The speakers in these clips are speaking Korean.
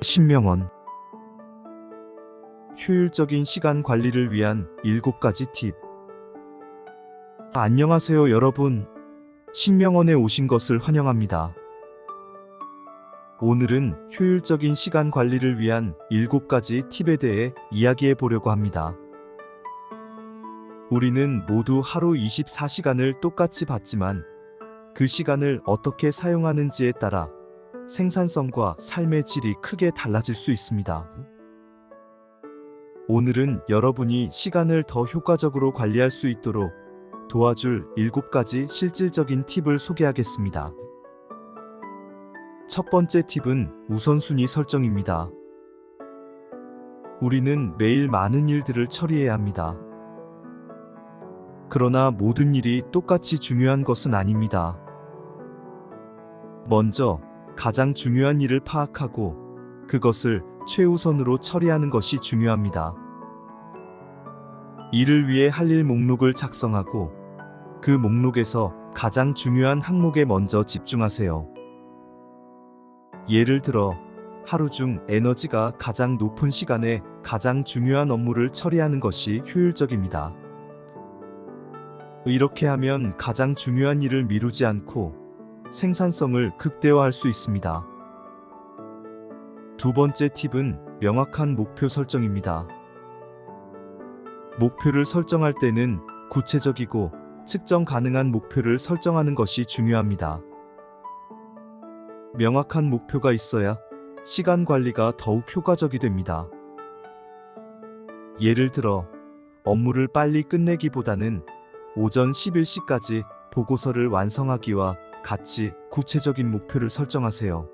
신명원 효율적인 시간 관리를 위한 7가지 팁 안녕하세요 여러분 신명원에 오신 것을 환영합니다. 오늘은 효율적인 시간 관리를 위한 7가지 팁에 대해 이야기해 보려고 합니다. 우리는 모두 하루 24시간을 똑같이 받지만 그 시간을 어떻게 사용하는지에 따라 생산성과 삶의 질이 크게 달라질 수 있습니다. 오늘은 여러분이 시간을 더 효과적으로 관리할 수 있도록 도와줄 7가지 실질적인 팁을 소개하겠습니다. 첫 번째 팁은 우선순위 설정입니다. 우리는 매일 많은 일들을 처리해야 합니다. 그러나 모든 일이 똑같이 중요한 것은 아닙니다. 먼저 가장 중요한 일을 파악하고 그것을 최우선으로 처리하는 것이 중요합니다. 이를 위해 할 일 목록을 작성하고 그 목록에서 가장 중요한 항목에 먼저 집중하세요. 예를 들어 하루 중 에너지가 가장 높은 시간에 가장 중요한 업무를 처리하는 것이 효율적입니다. 이렇게 하면 가장 중요한 일을 미루지 않고 생산성을 극대화할 수 있습니다. 두 번째 팁은 명확한 목표 설정입니다. 목표를 설정할 때는 구체적이고 측정 가능한 목표를 설정하는 것이 중요합니다. 명확한 목표가 있어야 시간 관리가 더욱 효과적이 됩니다. 예를 들어 업무를 빨리 끝내기보다는 오전 11시까지 보고서를 완성하기와 같이 구체적인 목표를 설정하세요.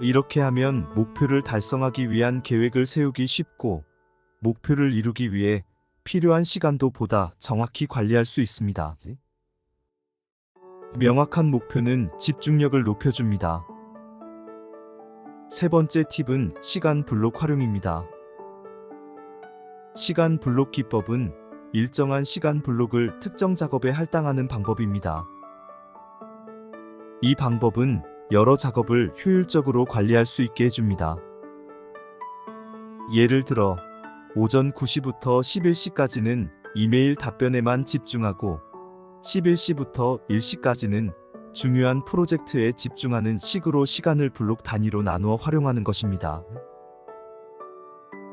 이렇게 하면 목표를 달성하기 위한 계획을 세우기 쉽고 목표를 이루기 위해 필요한 시간도 보다 정확히 관리할 수 있습니다. 명확한 목표는 집중력을 높여줍니다. 세 번째 팁은 시간 블록 활용입니다. 시간 블록 기법은 일정한 시간 블록을 특정 작업에 할당하는 방법입니다. 이 방법은 여러 작업을 효율적으로 관리할 수 있게 해줍니다. 예를 들어 오전 9시부터 11시까지는 이메일 답변에만 집중하고 11시부터 1시까지는 중요한 프로젝트에 집중하는 식으로 시간을 블록 단위로 나누어 활용하는 것입니다.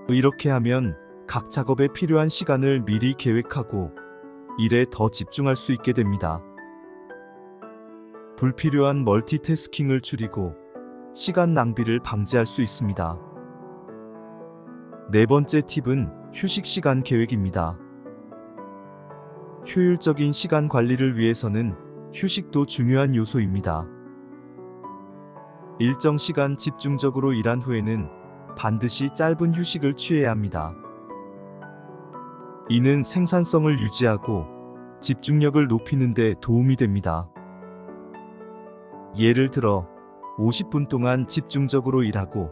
이렇게 하면 각 작업에 필요한 시간을 미리 계획하고 일에 더 집중할 수 있게 됩니다. 불필요한 멀티태스킹을 줄이고 시간 낭비를 방지할 수 있습니다. 네 번째 팁은 휴식 시간 계획입니다. 효율적인 시간 관리를 위해서는 휴식도 중요한 요소입니다. 일정 시간 집중적으로 일한 후에는 반드시 짧은 휴식을 취해야 합니다. 이는 생산성을 유지하고 집중력을 높이는 데 도움이 됩니다. 예를 들어 50분 동안 집중적으로 일하고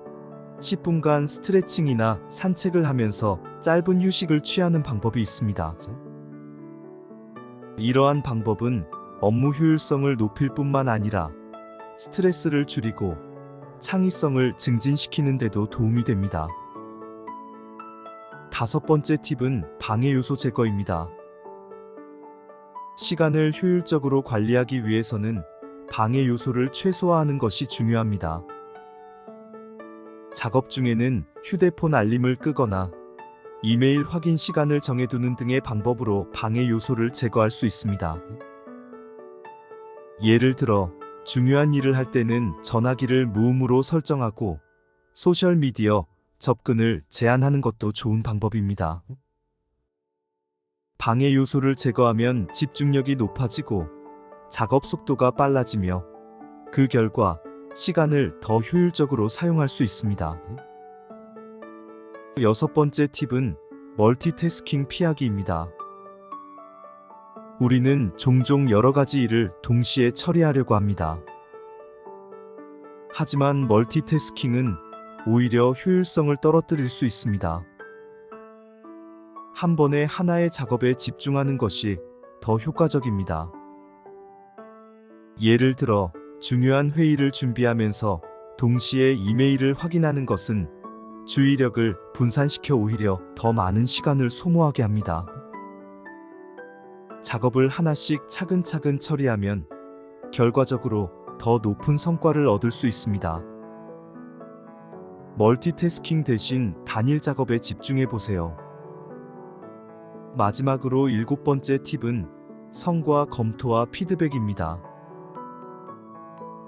10분간 스트레칭이나 산책을 하면서 짧은 휴식을 취하는 방법이 있습니다. 이러한 방법은 업무 효율성을 높일 뿐만 아니라 스트레스를 줄이고 창의성을 증진시키는 데도 도움이 됩니다. 다섯 번째 팁은 방해 요소 제거입니다. 시간을 효율적으로 관리하기 위해서는 방해 요소를 최소화하는 것이 중요합니다. 작업 중에는 휴대폰 알림을 끄거나 이메일 확인 시간을 정해두는 등의 방법으로 방해 요소를 제거할 수 있습니다. 예를 들어 중요한 일을 할 때는 전화기를 무음으로 설정하고 소셜미디어 접근을 제한하는 것도 좋은 방법입니다. 방해 요소를 제거하면 집중력이 높아지고 작업 속도가 빨라지며 그 결과 시간을 더 효율적으로 사용할 수 있습니다. 여섯 번째 팁은 멀티태스킹 피하기입니다. 우리는 종종 여러 가지 일을 동시에 처리하려고 합니다. 하지만 멀티태스킹은 오히려 효율성을 떨어뜨릴 수 있습니다. 한 번에 하나의 작업에 집중하는 것이 더 효과적입니다. 예를 들어 중요한 회의를 준비하면서 동시에 이메일을 확인하는 것은 주의력을 분산시켜 오히려 더 많은 시간을 소모하게 합니다. 작업을 하나씩 차근차근 처리하면 결과적으로 더 높은 성과를 얻을 수 있습니다. 멀티태스킹 대신 단일 작업에 집중해 보세요. 마지막으로 일곱 번째 팁은 성과 검토와 피드백입니다.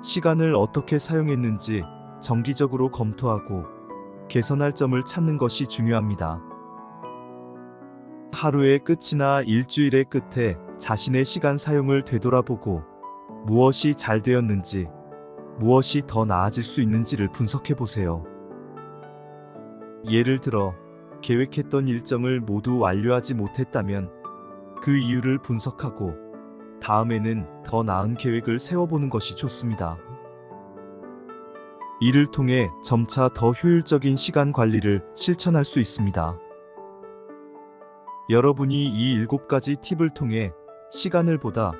시간을 어떻게 사용했는지 정기적으로 검토하고 개선할 점을 찾는 것이 중요합니다. 하루의 끝이나 일주일의 끝에 자신의 시간 사용을 되돌아보고 무엇이 잘 되었는지, 무엇이 더 나아질 수 있는지를 분석해 보세요. 예를 들어, 계획했던 일정을 모두 완료하지 못했다면 그 이유를 분석하고 다음에는 더 나은 계획을 세워보는 것이 좋습니다. 이를 통해 점차 더 효율적인 시간 관리를 실천할 수 있습니다. 여러분이 이 일곱 가지 팁을 통해 시간을 보다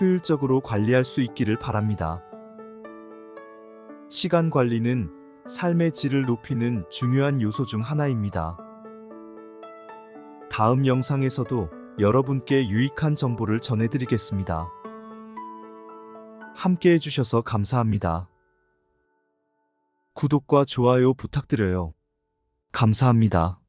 효율적으로 관리할 수 있기를 바랍니다. 시간 관리는 삶의 질을 높이는 중요한 요소 중 하나입니다. 다음 영상에서도 여러분께 유익한 정보를 전해드리겠습니다. 함께 해주셔서 감사합니다. 구독과 좋아요 부탁드려요. 감사합니다.